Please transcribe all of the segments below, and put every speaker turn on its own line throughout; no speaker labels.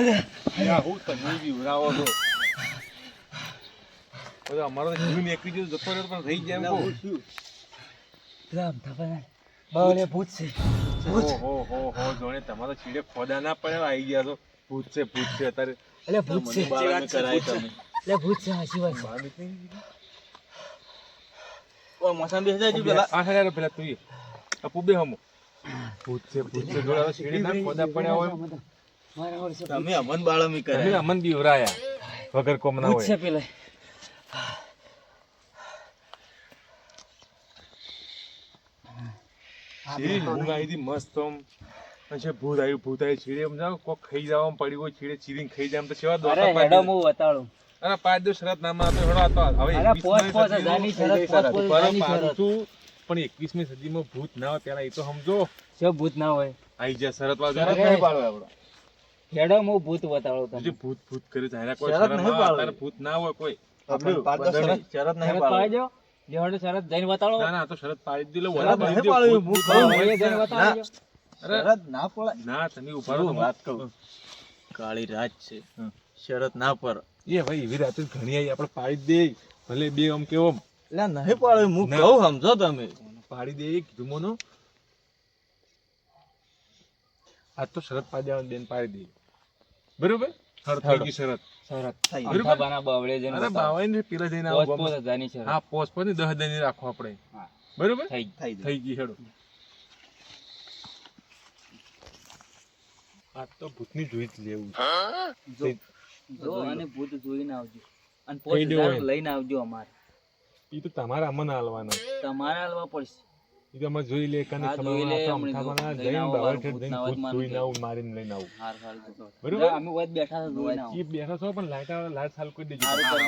હું તમે બીવરાવો છો. બધો અમારો તો જીવ નીકળી જતો રહ્યો પણ રહી ગયા એમ કહું.
રામ થવાના બાવળે ભૂત છે. ભૂત.
હો હો હો જોણે તમારો ચીડે ખોદા ના પડે આવી ગયા તો ભૂત છે ભૂત છે અત્યારે.
એટલે ભૂત છે.
બાળાને કરાય તમે.
એટલે ભૂત છે હાચી વાત છે.
બહાર નીકળી ગઈ.
હજાર પેલા
આ પેલા તું અપુ બે હમો. ભૂત છે ભૂત છે જોડે હવે ના ખોદા પડ્યા હોય
તમે અમન બાળમી
તમે
કરે
અમન બીવરાયા. વગર કોમ ના
ભૂત
હોય.
પેલે.
મસ્ત પછી ભૂત આવ્યું ભૂત આવ્યું ચીડે એમ જાવ કોક ખાઈ જવા પડ્યું હોય ચીડે ચીરીને ખાઈ જાય તો સેવા દોસ્તા
હેડો હું બતાડું
અરે પાંચ દિવસ શરત નામ હતો હેડો હતો હવે
અરે
21મી
પોચ પોચ
સદીનું
હજારની
થઈ ગઈ
શરત, પોચ
શરત.
પોચ
બરાબર
હજારની
પાડું
શરત.
છું, પણ એકવીસમી સદીમાં ભૂત ના હોય પેલા એ તો સમજો.
ભૂત ના હોય.
આઈ જાય શરત વાળો
હેડો હું ભૂત બતાડો તમને
ભૂત ભૂત કરે છે એના કોઈ
શરત
શરમ
નહીં
તારે ભૂત ના હોય કોઈ.
આપણે પાંચ દસ શરત. શરત નહીં પાડો
પાડી હેડો શરત જઈને બતાડો
ના ના તો શરત પાડી દીધી વડા પાડી દીધી,
હું કહું.
જઈને બતાડો
શરત ના પડે
ના તમે ઊભા રહો
વાત કહું? કાળી રાત છે. શરત ના પર.
એ ભાઈ એવી રાતે ઘણી આવી આપણે પાડી દે. ભલે બે આમ કેવો
એટલે નહીં પાડે હું
ના.
કહું સમજો તમે.
પાડી દે કીધું મોનો. આજ તો શરત પાડી દેવાનું બેન પાડી દે. બરોબર? હળ શરત.
શરત
થઈ.
ગયું.
અંધાબાના બાવળે જઈને
અરે
બતાવો.
બાવાઈ ને પેલા જઈને
પોચ
આવો
પોચ હજારની શરત.
હા પોચ પોચ ને દસ હજારની રાખો આપણે.
હા.
બરોબર?
થઈ ગઈ.
થઈ જાય
થઈ ગઈ હેડો. આ તો ભૂતની જોઈ જ લેવું
જો અને ભૂત જોઈને આવજો. અને. લઈને આવજો અમારે.
એ તો તમારા અમને હાલવાના.
તમારે હાલવા પડશે.
ઈ તો જોઈ લે કને
હા,
ખબર
જોઈ
આ તો અમથામાં જઈને ઠેઠ
ભૂત
જઈને
ના
ભૂત જોઈને આવું મારીને લઈને આવું.
હાર હાર
બરોબર?
અમે વાત બેઠા છો જોઈને આવો.
ચીપ બેઠા છો પણ લાઈટ લાઈટ ચાલુ કોઈ દેજો.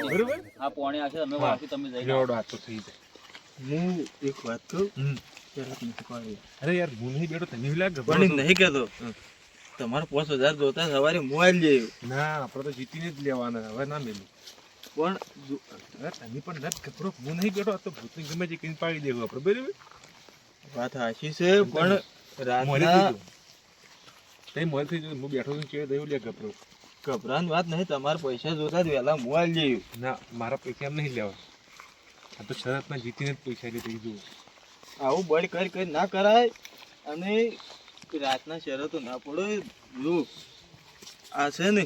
બરોબર?
આ પોણે આશે અમે
હા.
તમે જઈ.
લેવડો આ તો થઈ જાય.
હું એક વાત કહું?
અરે યાર હું નહીં બેઠો તમે લાગ?
પણ નહીં કહેતો. તમારે પાંચ હજાર જોતા સવારે મોબાઈલ જઈએ
ના આપણે તો જીતીને જ લેવાના હવે ના મેલું.
પણ
તમે પણ નથી ખબરો હું નહીં બેઠો આ તો ભૂતની ગમે તે કઈ પાડી દેવું આપણે બરોબર?
વાત સાચી છે પણ રાતના
તઈ થઈ હું બેઠો છું ચેડે દઉં લે ગભરો.
ગભરાની વાત નહીં તમારા પૈસા જોતા જ વહેલા મોબાઈલ જઈએ
ના મારા પૈસા એમ નહીં લેવા. આ તો શરતમાં જીતીને જ પૈસા લીધી જુઓ.
આવું બળ કરી કરી ના કરાય અને રાતના શરતો ના પડો. જો આ છે ને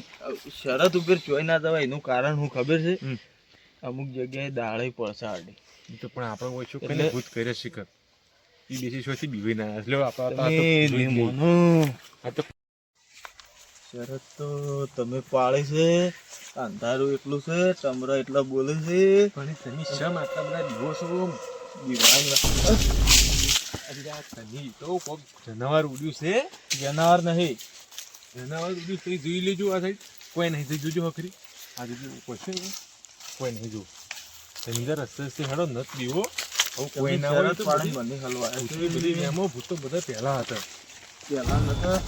શરત ઉપર ચોઈ ના જવાય એનું કારણ હું ખબર છે? અમુક જગ્યાએ દાળે પડસાડે
તો પણ આપણે ઓછું કઈને ભૂત કરે શીખર. બેસી શોથી બીવી ના. લ્યો આપણે તો- તો તો
શરત તો તમે પાળે છે અંધારું એટલું છે ટમરા એટલા બોલે છે
પણ તમે શેમ આટલા બધા દીવો છો તમે તો કોક જનાવર ઉડ્યું છે
જનાવર નહીં
જનાવર ઉડ્યું એ જોઈ લેજો આ સાઈડ કોઈ નહીં જોઈ જોજો હખરી આ જોજો કોઈ છે? કોઈ નહીં જો તમે રસ્તે રસ્તે હેડો નત દીવો આવું હોય તો બધી-
મને હલવા
ભૂતની બધી વેમો ભૂતો બધા પહેલા હતા.
પેલા નતા.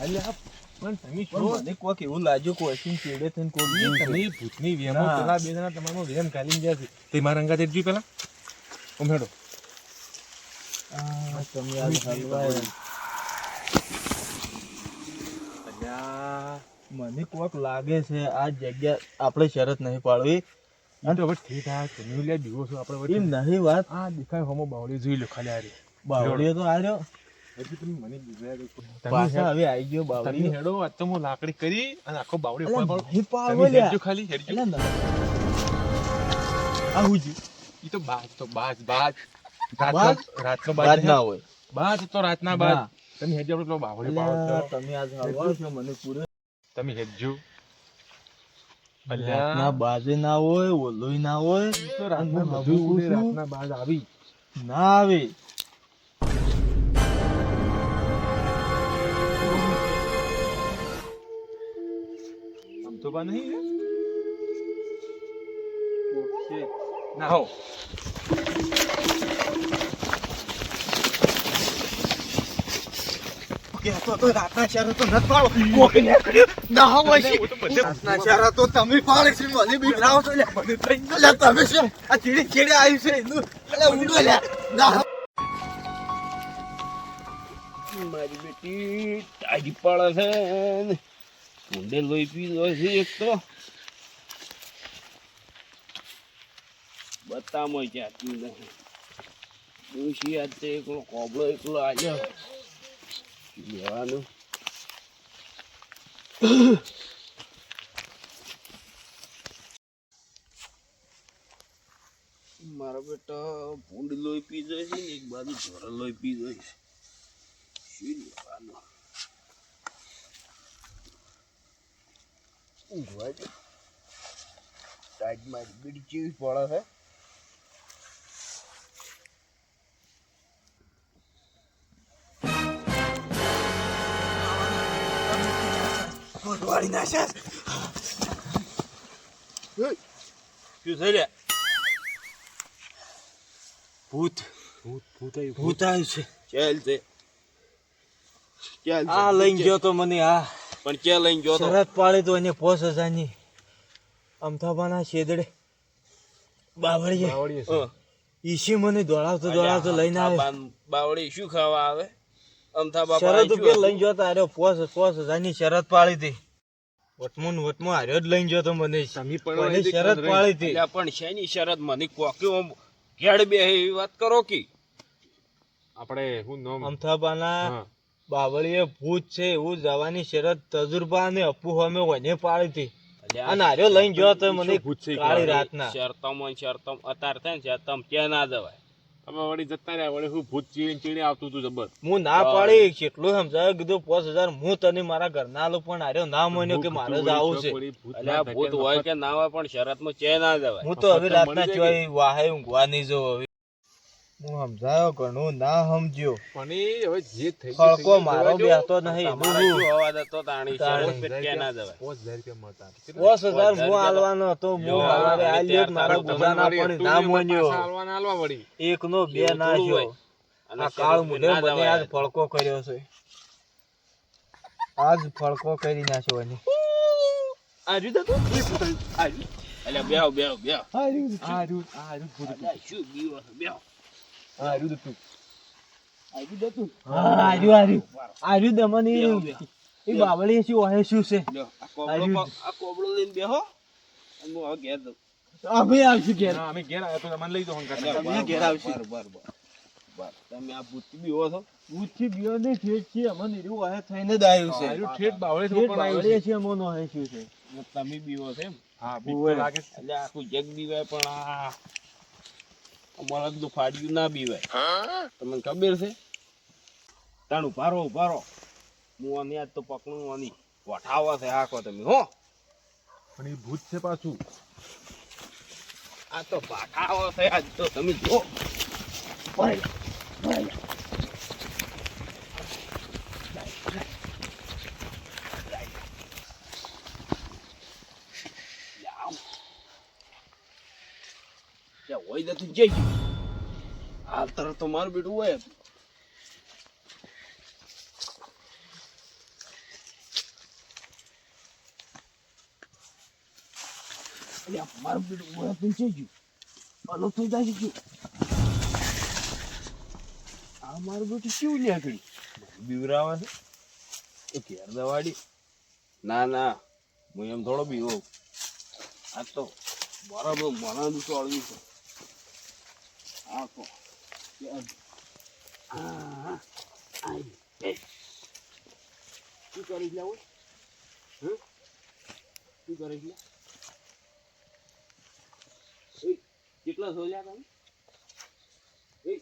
અલ્યા પણ તમે
પણ મને કોક એવું લાગ્યું કોઈ સિંહ થઈને કોક
તમે ભૂતની વેમો પેલા બે જણા તમારો વેમ કાઢીને ગયા છે. તે મારા અંગા તેડજો પેલા? ઓમ
તમે આજ હલવાય.
અલ્યા
મને કોક લાગે છે આ જગ્યા આપણે શરત નહીં પાડવી.
ઈ તો હવે ઠીક આ તમે લ્યા દીવો છો આપણે
એમ નહીં વાત.
આ દેખાય હોમો બાવળી જોઈ લો ખાલી આ
બાવળીઓ તો આવ્યો
હજી તમે મને બીજા
પાછા હવે આવી ગયો
તમે હેડો આજ તો હું લાકડી કરી અને આખો બાવડી ઉપર પાડો.
પાડવો
તમે
લ્યા.
હેડજો ખાલી હેડજો.
આ હું
ઈ તો બાજ તો બાજ બાજ.
બાજ?
રાતનો રાતનો બાજ
ના હોય.
બાજ તો રાતના બાજ.
ના.
તમે હેડજો પેલો બાવળી
તમે આજ હલવાડો છો મને પૂરે.
તમે હેડજો.
રાતના બાજે ના હોય ઓલોય ના હોય
તો રાતના બધું રાતના બાજ આવી.
ના આવે.
આમ તો બા નહીં ના. હો
તો- તો નથી પાડો. કોક ના હોય છે.
હું તો બધે
રાતના શરતો તમે પાડે છે મને બીવડાવો છો લે. અલા, તમે શું આ ચીડી ચીડી આવ્યું છે એનું અલા, ઊંડો લે. ના
મારી બેટી તાજી પડે છે
ઊંડે લોહી પી લો છે એક તો બતામાં જાતું નહીં ડોશી આજે એકલો કોબળો એકલો આવ્યો લેવાનું મારા બેટા ભૂંડ લોહી પી જાય છે ને, એક બાજુ ઢોર લોહી પી જાય છે. શું લેવાનું? ઊંઘવા દે સાઈડ મારી બીડી ચીવી પડે છે. શું થઈ લે ભૂત
ભૂત ભૂત આવ્યું
ભૂત આવ્યું છે
ચાલ છે
આ લઈને ગયો તો મને આ
પણ ક્યાં લઈને ગયો તો
શરત પાડી તો એને પોસ હજારની અમથાબાના છેદડે બાવળીએ ઈશી મને દોડાવતો દોડાવતો લઈને આવે
બાવળી શું ખાવા આવે અમથા બાપા
શરત ઉપર લઈ ગયો. તો હાર્યો પોસ પોસ હજારની શરત પાડી હતી. વટમું વટમું હાર્યો જ લઈ ગયો તો મને.
સમી પણ
શરત
રહી.
હતી.
પણ શેની શરત મને કોક્યો ઘેડ બે એવી વાત કરો કે?
આપણે હું નામ?
અમથાબાના બાવળીએ ભૂત છે એવું જવાની શરત તજુરબા અને અપુ અમે વને પાડી હતી. અને હાર્યો લઈ ગયો તો મને
ભૂત છે
કાળી રાતના.
શરતમ અને શરતમ અત્યારે થાય ને શરતમ ક્યાં ના જવાય.
તમે વળી જતા રહ્યા વળી શું ભૂત ચીડી ચીડી આવતું હતું જબર.
હું ના પાડી કેટલું સમજાવે કીધું પાંચ હજાર હું તને મારા ઘરના લોકો પણ હાર્યો ના માન્યો કે મારે જ આવું છે.
ભૂત ના
ભૂત હોય કે ના હોય પણ શરતમાં ચે ના જવાય.
હું તો હવે રાતના ચોય વાહે ઊંઘવા નહીં જો હવે. હું સમજાયો ઘણું ના સમજ્યો.
પણ એ હવે જે થઈ
ખળકો મારો બેહતો નહીં. હું
શું હવા તાણી
તાણી.
શરત ના જવાય
પાંચ હજાર રૂપિયા મળતા કેટલા?
પાંચ હજાર હું આલવાનો હતો હું
આ
આલ્યો મારા ગુજાના પણ ના મોન્યો
આલવાના હાલવા વળી.
એક નો બે ના જો
અને
આ કાળ
પર
મને આજ ફળકો કર્યો છે. આજ ફળકો કરી નાખ્યો એને.
આજુ તો તું? આજુ અલ્યા બેહો બેહો બેહો.
આ રહ્યું આ રહ્યું ભૂત હતું.
શું બીવો બેહો.
આ હતું.
આજુ તો
હા આર્યું આર્યું આર્યું દમન એ બાવળી શું હોય શું છે
આ કોબળો
આજુ.
પ- આ કોબળો લઈને બેહો અને હું હવે ઘેર જઉં.
અમે આવશું ઘેર
અમે ઘેર આવ્યા તો તમને લઈ જાઓ
તમે ઘેર
બર,
આવશો.
બર, બર, બર. બર. તમે આ ભૂતથી બીવો છો
ને ઠેઠ છે અમને એવું હોય થઈને જ આવ્યું છે
રહ્યું ઠેઠ બાવળેથી
ઠેઠ
પણ આવ્યું છે.
છે અમોનો હોય છે
તમે બીવો છો એમ
હા, તો લાગે
એટલે આખું જગ બીવાય પણ આ અમારા બધું ફાડ્યું ના બીવાય. તમને ખબર છે? તાણ ઉભારો ઉભારો હું આની આજ તો પકડું આની વઠાવા છે હાકો તમે હો.
પણ એ ભૂત છે પાછું.
આ તો પાઠાવો છે આજ તો તમે જો. ત્યાં હોય જતું જઈ ગયું આ તરફ તો મારું બેટું હોય હતું મારું બેટું હોય હતું જઈ ગયું અલો થઈ જાય ગયું આ મારું બેટું કેવું નીકળી બીવરાવા છે. એ ના ના, હું એમ થોડો બીવો. આ તો બરાબર મને ચોળવી છે. તો આ, આ, આઈ, એ. શું કરીશ લે ઓય? હં? શું કરીશ લે ઓય, કેટલા સોલ્યા તમે ઓય.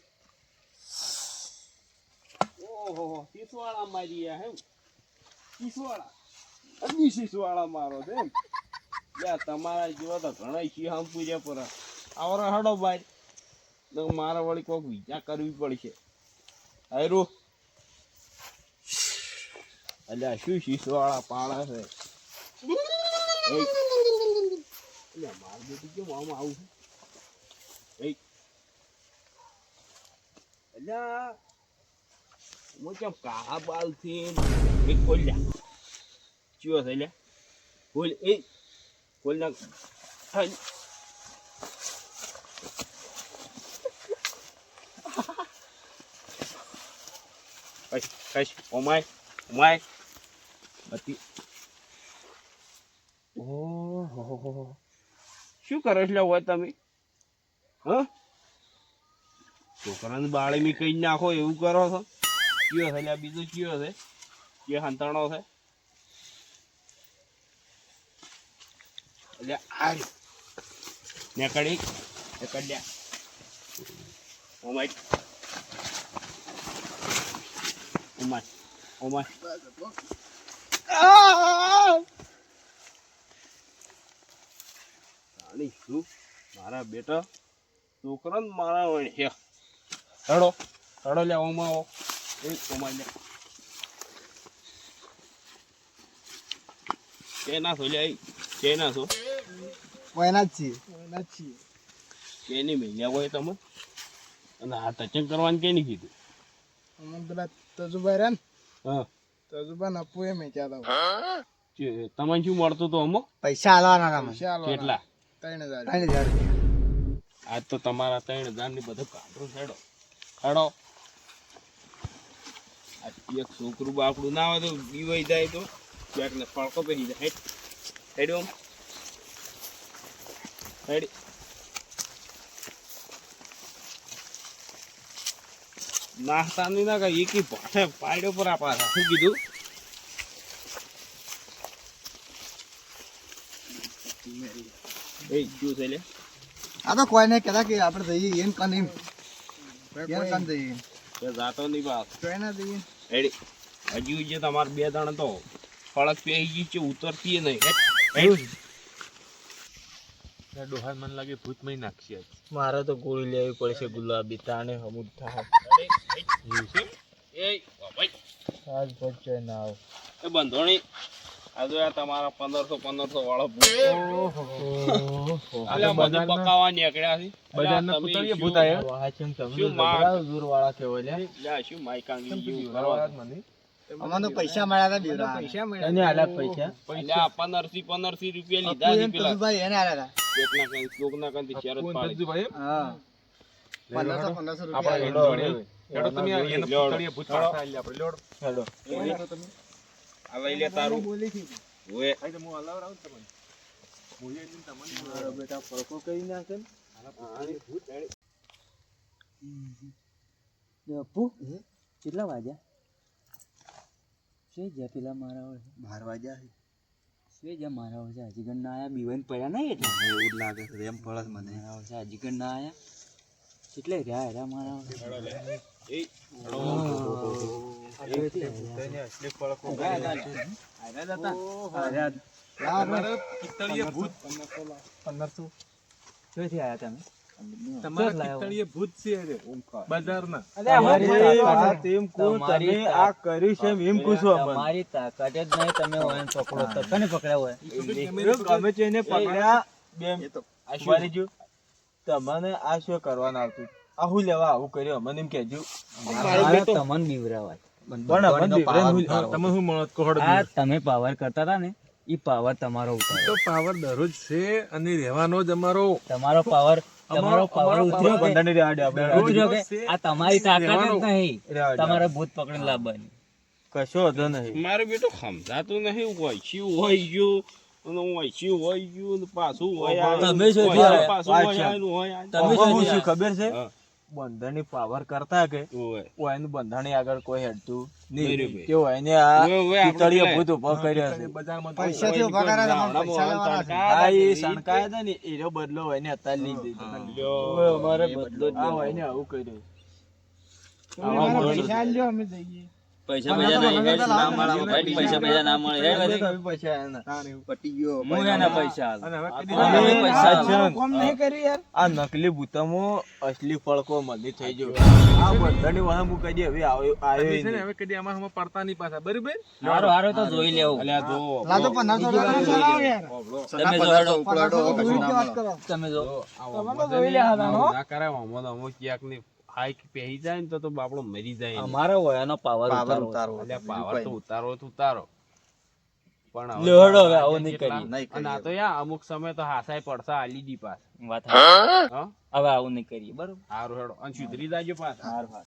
ઓહો શીશવાળા મારી હેમ શીશવાળા અગ્નિ શીશવાળા મારો છે એમ યા તમારા જેવા તો ઘણા શિહામ પૂજ્યા પર આવરા હડો બાય તો વાળી વળી કોઈક વિચાર કરવી પડશે. હાયરું. અલ્યા શું શીશવાળા પાળા છે. અલ્યા મારું બેટું કેમ આમ આવું છે. અલ્યા હું કેમ કાળા બાલથી એક ખોલ્યા ચિયો છે લ્યા ખોલ. એ. ખોલ નાખ. કશ કશ ઓમાય ઓમાય બત્તી ઓહો શું કરો છો હોય તમે હ છોકરાને બાળીમી કઈ નાખો એવું કરો છો કયો છે લ્યા બીજું કયો છે કે હંતાણો છે એટલે આ નેકડી નેકડ્યા oh my oh my my. જાણી શું મારા બેટા છોકરા મારા હે. હડો. હડો લે ઓમાં આવો. એ ઓમાં લે કે ના છો લે કે ના છો
કોઈના જ છીએ. કોઈના જ છીએ.
કે નહીં મેલ્યા હોય તમે અને આ ટચિંગ કરવાનું કે નહીં કીધું?
અમે પેલા તજુભાઈ રહ્યા ને?
હા.
તજુભાઈ ને અપુ એ મેચ્યા
તમને શું મળતું હતું અમુક?
પૈસા આલવાના તમે. પૈસા
કેટલા?
ત્રણ હજાર. ત્રણ હજાર
આજ તો તમારા ત્રણ હજારની બધું કાઢું છેડો. હેડો. એક છોકરું બાપડું ના હોય તો બીવાઈ જાય તો ક્યાંક ને ફળકો પહેરી જાય. હેડ. હેડ ઓમ હેડ. નાસ્તા ની ના કઈ એકી પાઠે પાડ્યો પર આપા શું કીધું? એ શું છે લે.
આ તો કોઈ કહેતા કે આપણે જઈએ એમ કન એમ એમ કન જઈએ?
તે જાતો નહીં બાપ
કોઈ જઈએ?
રેડી હજી જે તમારે બે દાણા તો ફળક ગઈ છે ઉતરતી નહીં.
ડોહાર મને લાગે ભૂત મહી નાખશે.
મારે તો ગોળી લેવી પડશે ગુલાબી તાણે અમુક થાય
એવું છે
એ ઓ ભાઈ
આજ પહોંચે ના આવ.
એ બંધોણી આ આ તમારા પંદરસો પંદરસો વાળો બધું
બજારના-
નીકળ્યા છે.
બજારના
અલ્યા તમે
પૂતળીએ
શું-
ભૂત આયા?
શું માર-
દૂર વાળા કેવો
લ્યા, શું માઈકાંગી જેવું
બીવડાવવા
કરો છો?
જ મને.
અમને પૈસા મળ્યા હતા પૈસા મળ્યા એને આલ્યા પૈસા?
રૂપિયા લીધા છે પેલા. કંઈ કોકના શરત પાડી.
હા.
કેટલા વાગ્યા? શે જ્યાં પેલા મારા
બાર વાગ્યા
શે જ્યાં મારા હોય છે? હજી ગણ ના આયા? બીવાઈને પડ્યા નહીં એટલે?
એવું લાગે છે એમ પડે મને.
મારા હોય છે હજી ગણ ના આયા? કેટલે રહ્યા. હેરા મારા ક્યાંથી આયા તમે?
તમારા
તાકાત. જ નહીં તમે હોય પકડો તો. કને પકડ્યા હોય?
ગમે તે એને પકડ્યા
બે?
મારી જો તમને આ શું કરવાનું આવતું? આ હું લેવા આવું કર્યો? મને એમ
કેજો તમને
હા,
તમે શું
આ પાવર કરતા હતા ને ઈ પાવર તમારો ઉતારો.
તો પાવર દરરોજ છે અને રહેવાનો જ અમારો
તમારો પાવર તમારો પાવર ઉતર્યો?
બંધાણી રેવાડે આપણે.
ઉતર્યો કે આ તમારી તાકાત જ નહીં. તમારે ભૂત પકડીને લાવવાની.
કશો હતો નહીં.
મારો બેટો સમજાતું નહીં વૈશ્યું હોય ગયું. અને વૈશ્યું હોય ગયું પાછું હોય.
તમે શોધી
હોય.
તમે
શું ખબર છે
હા.
બંધાણી પાવર કરતા કે
હોય.
ઓયનું બંધાણી આગળ કોઈ હેડતું નહીં. કે ઓયને આ
પેલા-
ભૂત ઊભો કર્યો છે
બજારમાં તો
પૈસાથી
ઊભા
કર્યા
ગામડામાં
પૈસા લેવાના હા, એ સણકાયા હતા ને એનો બદલો હોય ને અત્યારે લઈ દીધો અમારે બદલો આ
લેવો.
હોય ને આવું કર્યું
આવા માણસો.
પૈસા પૈસા ના મળે પૈસા પૈસા ના મળે. હેડ ભાઈ.
હવે પૈસા એના.
હું એના પૈસા આલું.
અને હવે કદી
અને
અને
હવે પૈસા
આ છે
આલો.
ને, આ નકલી ભૂતમો અસલી ફળકો મળી થઈ ગયો. આ બધાની વાહ હું કહી હવે આવ્યો આવ્યો
છે ને હવે કદી આમાં આમાં પડતા નહીં પાછા. બરાબર?
હારો હારો તો જોઈ લેવું.
અલ્યા જો. ઓભળો.
તમે જો હેડો. તમે જો.
ના કરાય આમાં તો ક્યાંકની હાઈક પહેરી જાય ને તો તો બાપડો મરી જાય.
અમારો હોય એનો પાવર ઉતારો.
એટલે પાવર તો ઉતારો તો ઉતારો. પણ હવે
હવે આવો નહીં કરી
અને આ તો યાર અમુક સમય તો હાસાય પડતા આલી દી પાસ.
વાત હવે આવું નહીં કરીએ. બરોબર.
હારું હેડો. અને સુધરી જાજો પાછા.
હાર હાર.